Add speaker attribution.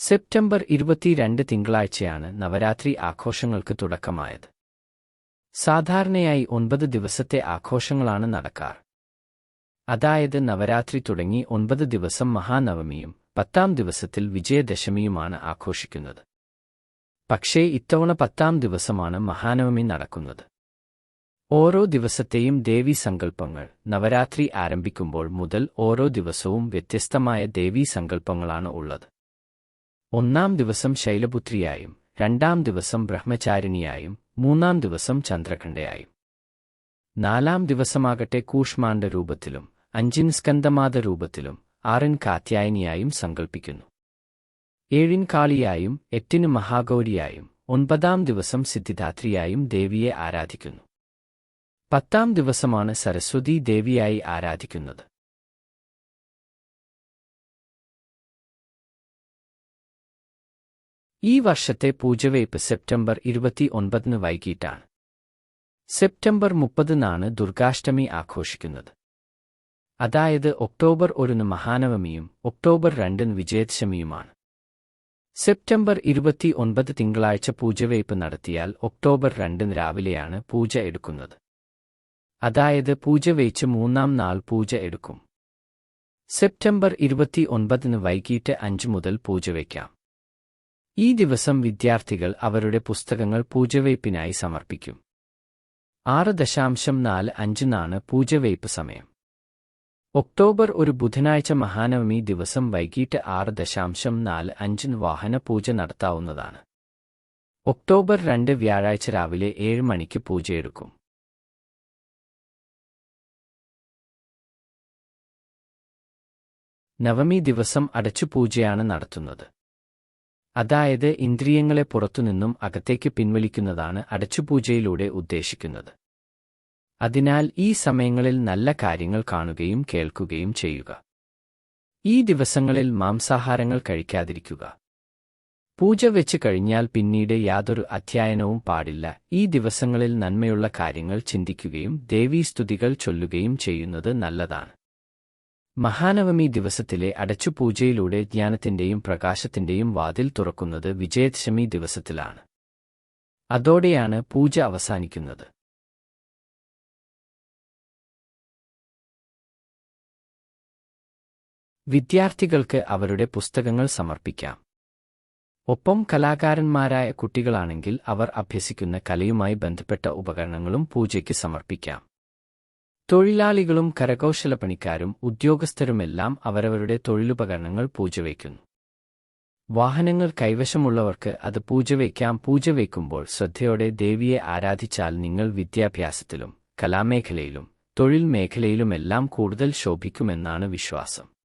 Speaker 1: September ഇരുപത്തിരണ്ട് തിങ്കളാഴ്ചയാണ് നവരാത്രി ആഘോഷങ്ങൾക്ക് തുടക്കമായത്. സാധാരണയായി ഒൻപത് ദിവസത്തെ ആഘോഷങ്ങളാണ് നടക്കാറ് അതായത് നവരാത്രി തുടങ്ങി ഒൻപത് ദിവസം മഹാനവമിയും പത്താം ദിവസത്തിൽ വിജയദശമിയുമാണ് ആഘോഷിക്കുന്നത്. പക്ഷേ ഇത്തവണ പത്താം ദിവസമാണ് മഹാനവമി നടക്കുന്നത്. ഓരോ ദിവസത്തെയും ദേവീ സങ്കല്പങ്ങൾ നവരാത്രി ആരംഭിക്കുമ്പോൾ മുതൽ ഓരോ ദിവസവും വ്യത്യസ്തമായ ദേവീ സങ്കല്പങ്ങളാണ് ഉള്ളത്. ഒന്നാം ദിവസം ശൈലപുത്രിയായും രണ്ടാം ദിവസം ബ്രഹ്മചാരിണിയായും മൂന്നാം ദിവസം ചന്ദ്രഖണ്ഡയായും. നാലാം ദിവസമാകട്ടെ കൂഷ്മാണ്ഡ രൂപത്തിലും അഞ്ചിൻ സ്കന്ദമാത രൂപത്തിലും ആറിൻ കാത്യായനിയായും സങ്കൽപ്പിക്കുന്നു. ഏഴിൻ കാളിയായും എട്ടിന് മഹാഗൗരിയായും ഒൻപതാം ദിവസം സിദ്ധിദാത്രിയായും ദേവിയെ ആരാധിക്കുന്നു. പത്താം ദിവസമാണ് സരസ്വതി ദേവിയായി ആരാധിക്കുന്നത്. ഈ വർഷത്തെ പൂജവയ്പ് സെപ്റ്റംബർ ഇരുപത്തി ഒൻപതിന് വൈകിട്ടാണ്. സെപ്റ്റംബർ മുപ്പതിനാണ് ദുർഗാഷ്ടമി ആഘോഷിക്കുന്നത്. അതായത് ഒക്ടോബർ ഒരിന് മഹാനവമിയും ഒക്ടോബർ രണ്ടിന് വിജയദശമിയുമാണ്. സെപ്റ്റംബർ ഇരുപത്തി ഒൻപത് തിങ്കളാഴ്ച പൂജവയ്പ് നടത്തിയാൽ ഒക്ടോബർ രണ്ടിന് രാവിലെയാണ് പൂജ എടുക്കുന്നത്. അതായത് പൂജ വെച്ച് മൂന്നാം നാൾ പൂജ എടുക്കും. സെപ്റ്റംബർ ഇരുപത്തി ഒൻപതിന് വൈകിട്ട് അഞ്ച് മുതൽ പൂജ വയ്ക്കാം. ഈ ദിവസം വിദ്യാർത്ഥികൾ അവരുടെ പുസ്തകങ്ങൾ പൂജവയ്പ്പിനായി സമർപ്പിക്കും. ആറ് ദശാംശം നാല് അഞ്ചിനാണ് പൂജവയ്പ്പ് സമയം. ഒക്ടോബർ ഒരു ബുധനാഴ്ച മഹാനവമി ദിവസം വൈകിട്ട് ആറ് ദശാംശം നാല് അഞ്ചിന് വാഹന പൂജ നടത്താവുന്നതാണ്. ഒക്ടോബർ രണ്ട് വ്യാഴാഴ്ച രാവിലെ ഏഴ് മണിക്ക് പൂജയെടുക്കും. നവമി ദിവസം അടച്ചു പൂജയാണ് നടത്തുന്നത്. അതായത് ഇന്ദ്രിയങ്ങളെ പുറത്തുനിന്നും അകത്തേക്ക് പിൻവലിക്കുന്നതാണ് അടച്ചുപൂജയിലൂടെ ഉദ്ദേശിക്കുന്നത്. അതിനാൽ ഈ സമയങ്ങളിൽ നല്ല കാര്യങ്ങൾ കാണുകയും കേൾക്കുകയും ചെയ്യുക. ഈ ദിവസങ്ങളിൽ മാംസാഹാരങ്ങൾ കഴിക്കാതിരിക്കുക. പൂജ വെച്ച് കഴിഞ്ഞാൽ പിന്നീട് യാതൊരു അധ്യയനവും പാടില്ല. ഈ ദിവസങ്ങളിൽ നന്മയുള്ള കാര്യങ്ങൾ ചിന്തിക്കുകയും ദേവീസ്തുതികൾ ചൊല്ലുകയും ചെയ്യുന്നത് നല്ലതാണ്. മഹാനവമി ദിവസത്തിലെ അടച്ചുപൂജയിലൂടെ ജ്ഞാനത്തിന്റെയും പ്രകാശത്തിന്റെയും വാതിൽ തുറക്കുന്നത് വിജയദശമി ദിവസത്തിലാണ്. അതോടെയാണ് പൂജ അവസാനിക്കുന്നത്. വിദ്യാർത്ഥികൾക്ക് അവരുടെ പുസ്തകങ്ങൾ സമർപ്പിക്കാം. ഒപ്പം കലാകാരന്മാരായ കുട്ടികളാണെങ്കിൽ അവർ അഭ്യസിക്കുന്ന കലയുമായി ബന്ധപ്പെട്ട ഉപകരണങ്ങളും പൂജയ്ക്ക് സമർപ്പിക്കാം. തൊഴിലാളികളും കരകൗശലപ്പണിക്കാരും ഉദ്യോഗസ്ഥരുമെല്ലാം അവരവരുടെ തൊഴിലുപകരണങ്ങൾ പൂജവയ്ക്കുന്നു. വാഹനങ്ങൾ കൈവശമുള്ളവർക്ക് അത് പൂജവയ്ക്കാം. പൂജവയ്ക്കുമ്പോൾ ശ്രദ്ധയോടെ ദേവിയെ ആരാധിച്ചാൽ നിങ്ങൾ വിദ്യാഭ്യാസത്തിലും കലാമേഖലയിലും തൊഴിൽ മേഖലയിലുമെല്ലാം കൂടുതൽ ശോഭിക്കുമെന്നാണ് വിശ്വാസം.